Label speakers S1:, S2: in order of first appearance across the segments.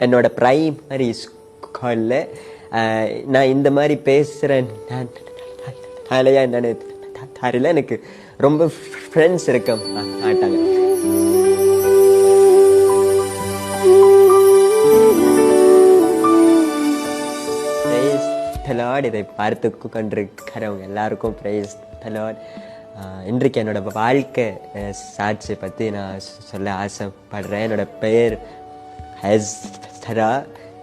S1: என்னோட ப்ரைமரி ஸ்கூலில் நான் இந்த மாதிரி பேசுகிறேன் அலையா என்னன்னு தெரியல எனக்கு ரொம்ப ஃப்ரெண்ட்ஸ் இருக்க மாட்டாங்க தலாட் இதை பார்த்து கொண்டிருக்கிறவங்க எல்லாருக்கும் பிரைஸ் தலாட் இன்றைக்கு என்னோட வாழ்க்கை சாட்சியை பற்றி நான் சொல்ல ஆசைப்படுறேன் என்னோட பெயர் ஹெஸ்டரா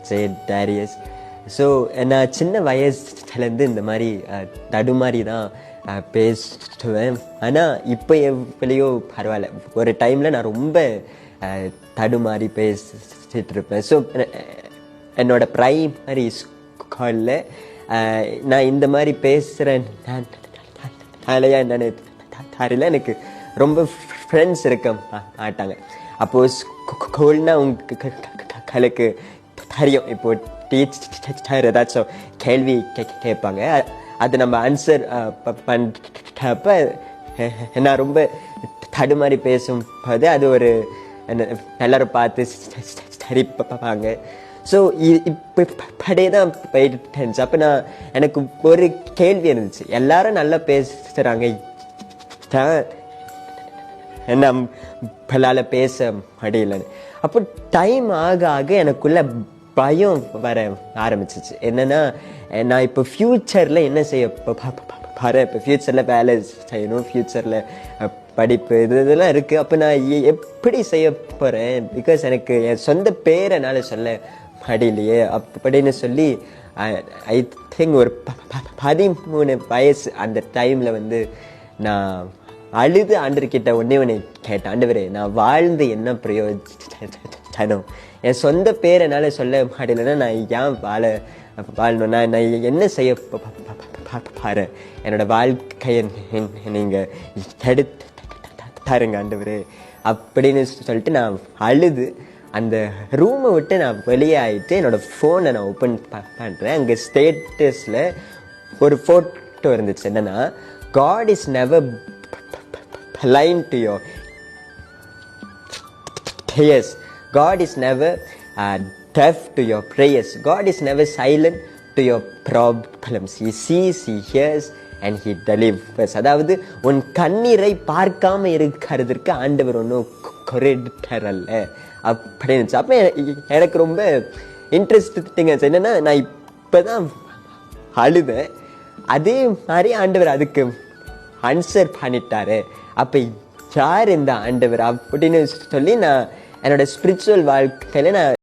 S1: ஜே டேரியஸ் ஸோ நான் சின்ன வயசுலேருந்து இந்த மாதிரி தடுமாறி தான் பேசுவேன். ஆனால் இப்போ எவ்வளையோ பரவாயில்ல. ஒரு டைமில் நான் ரொம்ப தடுமாறி பேசிட்டு இருப்பேன் ஸோ என்னோடய ப்ரைமரி ஸ்கூலில் நான் இந்த மாதிரி பேசுகிறேன் அலையா என்னென்னு தெரியல எனக்கு ரொம்ப ஃப்ரெண்ட்ஸ் இருக்க மாட்டாங்க. அப்போது ஸ்கூல்னால் உங்களுக்கு தெரியும் இப்போ டீச்சர் ஏதாச்சும் கேள்வி கே- கேட்பாங்க அது நம்ம ஆன்சர் பண்ணுறப்ப நான் ரொம்ப தடுமாறி பேசும் போது அது ஒரு என்ன- எல்லாரும் பார்த்து சரி பார்ப்பாங்க ஸோ இப்போ இப்படியே தான் போயிட்டு இருந்துச்சு அப்போ நான் எனக்கு ஒரு கேள்வி இருந்துச்சு எல்லாரும் நல்லா பேசுகிறாங்க நம்மளால பேச முடியலன்னு அப்போ டைம் ஆக ஆக எனக்குள்ள பயம் வர ஆரம்பிச்சிச்சு. என்னென்னா நான் இப்போ ஃப்யூச்சரில் என்ன செய்ய பாரு இப்போ ஃப்யூச்சரில் வேலை செய்யணும் ஃப்யூச்சரில் படிப்பு இது இதெல்லாம் இருக்குது அப்போ நான் எப்படி செய்ய போகிறேன் பிகாஸ் எனக்கு என் சொந்த பேரை சொல்ல முடியலையே. அப்படின்னு சொல்லி ஐ திங்க் ஒரு ப- ப- பதிமூணு வயசு அந்த டைமில் வந்து நான் அழுது ஆண்டர்கிட்ட ஒன்றே ஒன்று கேட்டேன் ஆண்டவரே நான் வாழ்ந்து என்ன பிரயோஜனம் என் சொந்த பேர் என்னால் சொல்ல முடியலன்னா நான் ஏன் வாழ வாழணும் நான் என்ன செய்ய பாரு. என்னோடய வாழ்க்கையை நீங்கள் எடுத்து தருங்க ஆண்டவர். அப்படின்னு சொல்லிட்டு நான் அழுது அந்த ரூமை விட்டு நான் வெளியே ஆகிட்டு என்னோடய ஃபோனை நான் ஓப்பன் பண்ணுறேன் அங்கே ஸ்டேட்டஸில் ஒரு ஃபோட்டோ இருந்துச்சு. என்னன்னா God is never blind to your prayers. God is never uh, deaf to your prayers. God is never silent to your problems. He sees, He hears, and he delivers அதாவது உன் கண்ணீரை பார்க்காம இருக்கிறதுக்கு ஆண்டவர் ஒன்றும் குறைடரல்ல அப்படின்னு அப்போ எனக்கு ரொம்ப இன்ட்ரெஸ்ட் இன்ட்ரெஸ்டிங் என்னென்னா நான் இப்போ தான் அழுதேன் அதே மாதிரி ஆண்டவர் அதுக்கு ஆன்சர் பண்ணிட்டாரு. அப்போ யார் இந்த ஆண்டவர் அப்படின்னு சொல்லி நான் என்னோட ஸ்பிரிச்சுவல் வாழ்க்கையில் நான்